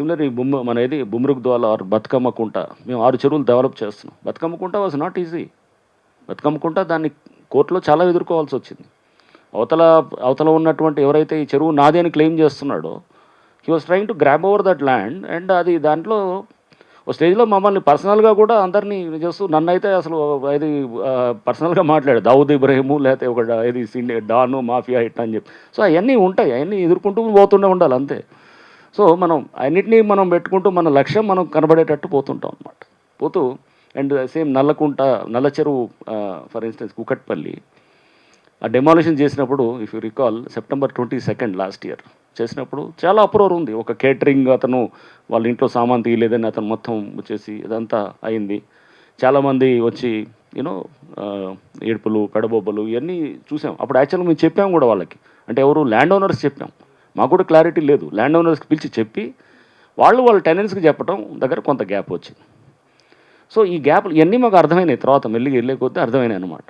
Similar ఈ బొమ్మ మన ఇది బుమ్రుక్ ద్వారా బతుకమ్మ కుంట మేము ఆరు చెరువులు డెవలప్ చేస్తున్నాం. Bathukamma Kunta was not easy Bathukamma Kunta దాన్ని కోర్టులో చాలా ఎదుర్కోవాల్సి వచ్చింది. అవతల అవతల ఉన్నటువంటి ఎవరైతే ఈ చెరువు నాది అని క్లెయిమ్ చేస్తున్నాడో he was trying to grab over that land and అది దాంట్లో ఓ స్టేజ్లో మమ్మల్ని పర్సనల్గా కూడా అందరినీ చేస్తూ నన్ను అయితే అసలు ఇది పర్సనల్గా మాట్లాడు దావుద్ ఇబ్రహీము లేకపోతే ఒక ఇది సిండి డాను మాఫియా హిట్ అని చెప్పి. సో అవన్నీ ఉంటాయి. అవన్నీ ఎదుర్కొంటూ పోతుండే ఉండాలి అంతే. సో మనం అన్నిటినీ మనం పెట్టుకుంటూ మన లక్ష్యం మనం కనబడేటట్టు పోతుంటాం అనమాట పోతూ అండ్ సేమ్ నల్లకుంట నల్ల చెరువు ఫర్ ఇన్స్టెన్స్ కుకట్పల్లి ఆ డెమాలిషన్ చేసినప్పుడు if you recall September twenty second last year చేసినప్పుడు చాలా అప్రోర్ ఉంది. ఒక కేటరింగ్ అతను వాళ్ళ ఇంట్లో సామాన్ తీయలేదని అతను మొత్తం వచ్చేసి ఇదంతా అయింది. చాలామంది వచ్చి యూనో ఏడుపులు పెడబొబ్బలు ఇవన్నీ చూసాం. అప్పుడు యాక్చువల్గా మేము చెప్పాము కూడా వాళ్ళకి. అంటే ఎవరు ల్యాండ్ ఓనర్స్ చెప్పాం. మాకు కూడా క్లారిటీ లేదు. ల్యాండ్ ఓనర్స్కి పిలిచి చెప్పి వాళ్ళు వాళ్ళ టెనెన్స్కి చెప్పడం దగ్గర కొంత గ్యాప్ వచ్చింది. సో ఈ గ్యాప్ ఇవన్నీ మాకు అర్థమైనాయి తర్వాత మెల్లిగా వెళ్ళే కొద్దీ అర్థమైనాయి అనమాట